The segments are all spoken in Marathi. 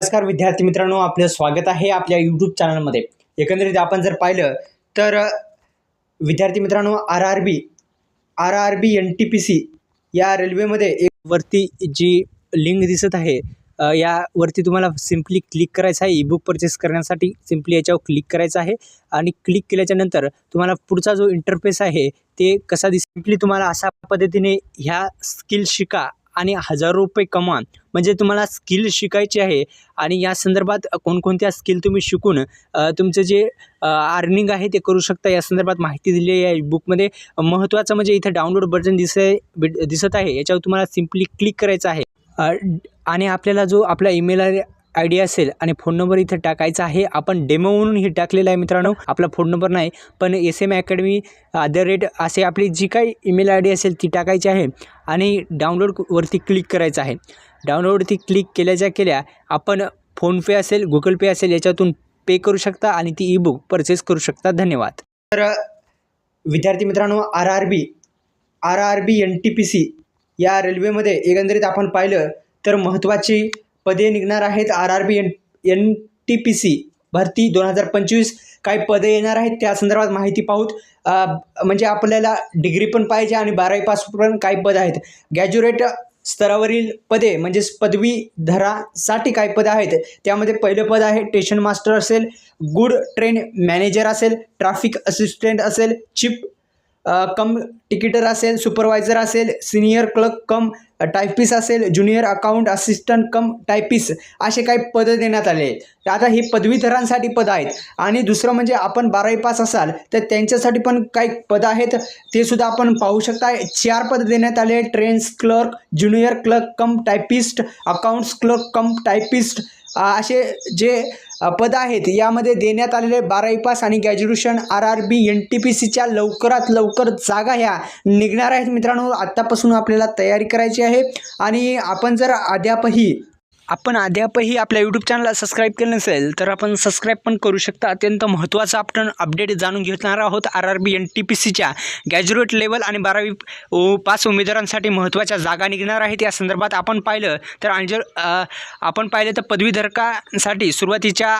नमस्कार विद्यार्थी मित्रांनो आपलं स्वागत आहे आपल्या यूट्यूब चॅनलमध्ये एकंदरीत आपण जर पाहिलं तर विद्यार्थी मित्रांनो R R B R R B N T P C या रेल्वेमध्ये एक वरती जी लिंक दिसत आहे यावरती तुम्हाला सिम्पली क्लिक करायचं आहे. ई बुक परचेस करण्यासाठी सिम्पली याच्यावर क्लिक करायचं आहे आणि क्लिक केल्याच्यानंतर तुम्हाला पुढचा जो इंटरफेस आहे ते कसा दिस सिम्पली तुम्हाला अशा पद्धतीने ह्या स्किल शिका आणि हजारो रुपये कमा म्हणजे तुम्हाला स्किल शिकायची आहे आणि या संदर्भात कोणकोणत्या स्किल तुम्ही शिकून तुमचं जे अर्निंग आहे ते करू शकता. या संदर्भात माहिती दिली आहे. या बुकमध्ये महत्त्वाचं म्हणजे इथं डाउनलोड बटन दिस दिसत आहे. याच्यावर तुम्हाला सिम्पली क्लिक करायचं आहे. आणि आपल्याला जो आपला ईमेल आय डी असेल आणि फोन नंबर इथं टाकायचा आहे. आपण डेमो म्हणून हे टाकलेलं आहे मित्रांनो. आपला फोन नंबर नाही पण S M academy at the rate असे आपली जी काही ईमेल आय डी असेल ती टाकायची आहे आणि डाउनलोडवरती क्लिक करायचं आहे. डाउनलोडवरती क्लिक केल्याच्या केल्या आपण फोनपे असेल गुगल पे असेल याच्यातून पे करू शकता आणि ती ई बुक परचेस करू शकता. धन्यवाद. तर विद्यार्थी मित्रांनो R R B R R B N T P C या रेल्वेमध्ये एकंदरीत आपण पाहिलं तर महत्त्वाची पदे निघणार आहेत. R R B N N T P C भरती दोन हजार पंचवीस. काही पदे येणार आहेत त्या संदर्भात माहिती पाहूत. म्हणजे आपल्याला डिग्री पण पाहिजे आणि बारावी पास पण काही पद आहेत. ग्रॅज्युएट स्तरावरील पदे म्हणजेच पदवीधरासाठी काही पदं आहेत. त्यामध्ये पहिलं पद आहे स्टेशन मास्टर असेल गुड ट्रेन मॅनेजर असेल ट्रॅफिक असिस्टंट असेल चिप कम टिकिटर असेल सुपरवायझर असेल सिनियर क्लर्क कम टायपीस असेल junior account assistant cum typist असे काही पदं देण्यात आले. आहेत आता ही पदवीधरांसाठी पदं आहेत. आणि दुसरं म्हणजे आपण बारावी पास असाल तर त्यांच्यासाठी पण काही पदं आहेत. ते सुद्धा आपण पाहू शकता चार पदं देण्यात आले. Trains clerk junior clerk cum typist accounts clerk cum typist असे जे पद पदं आहेत यामध्ये देण्यात आलेले बारावी पास आणि graduation R R B N T P सीच्या लवकरात लवकर जागा ह्या निघणार आहेत मित्रांनो. आत्तापासून आपल्याला तयारी करायची आहे. आणि आपण जर अद्यापही आपण अद्यापही आपल्या यूट्यूब चॅनलला सबस्क्राईब केलं नसेल तर आपण सबस्क्राईब पण करू शकता. अत्यंत महत्त्वाचा आपण अपडेट जाणून घेणार आहोत R R B N T P सीच्या ग्रॅज्युएट लेवल आणि बारावी पाच पास उमेदवारांसाठी महत्त्वाच्या जागा निघणार आहेत. या संदर्भात आपण पाहिलं तर अंजर आपण पाहिलं तर पदवीधरकासाठी सुरुवातीच्या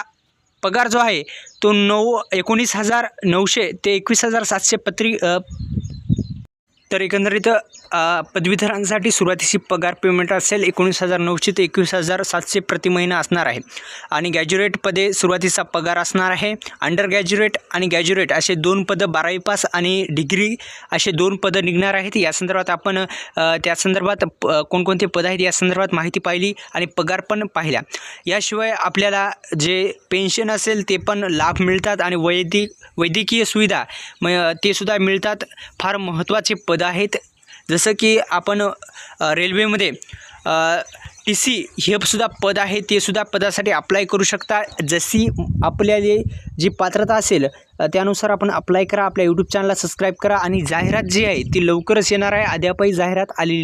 पगार जो आहे तो नऊ एकोणीस हजार नऊशे ते एकवीस हजार सातशे पत्री तर एकंदरीत पदवीधरांसाठी सुरुवातीची पगार पेमेंट असेल एकोणीस हजार नऊशे ते एकवीस हजार सातशे प्रति महिना असणार आहे. आणि ग्रॅज्युएट पदे सुरुवातीचा पगार असणार आहे. अंडर ग्रॅज्युएट आणि ग्रॅज्युएट असे दोन पदं बारावी पास आणि डिग्री असे दोन पदं निघणार आहेत. या संदर्भात आपण त्या संदर्भात प कोणकोणते पद आहेत या संदर्भात माहिती पाहिली आणि पगार पण पाहिल्या याशिवाय आपल्याला जे पेन्शन असेल ते पण लाभ मिळतात आणि वैदिक वैद्यकीय सुविधा म ते सुद्धा मिळतात. फार महत्त्वाचे पद आहेत. जसं की आपण रेल्वेमध्ये टी सी हे सुद्धा पद आहे ते सुद्धा पदासाठी अप्लाय करू शकता. जशी आपल्याला जी पात्रता असेल त्यानुसार आपण अप्लाय करा. आपल्या यूट्यूब चॅनलला सबस्क्राईब करा. आणि जाहिरात जी आहे ती लवकरच येणार आहे. अद्यापही जाहिरात आलेली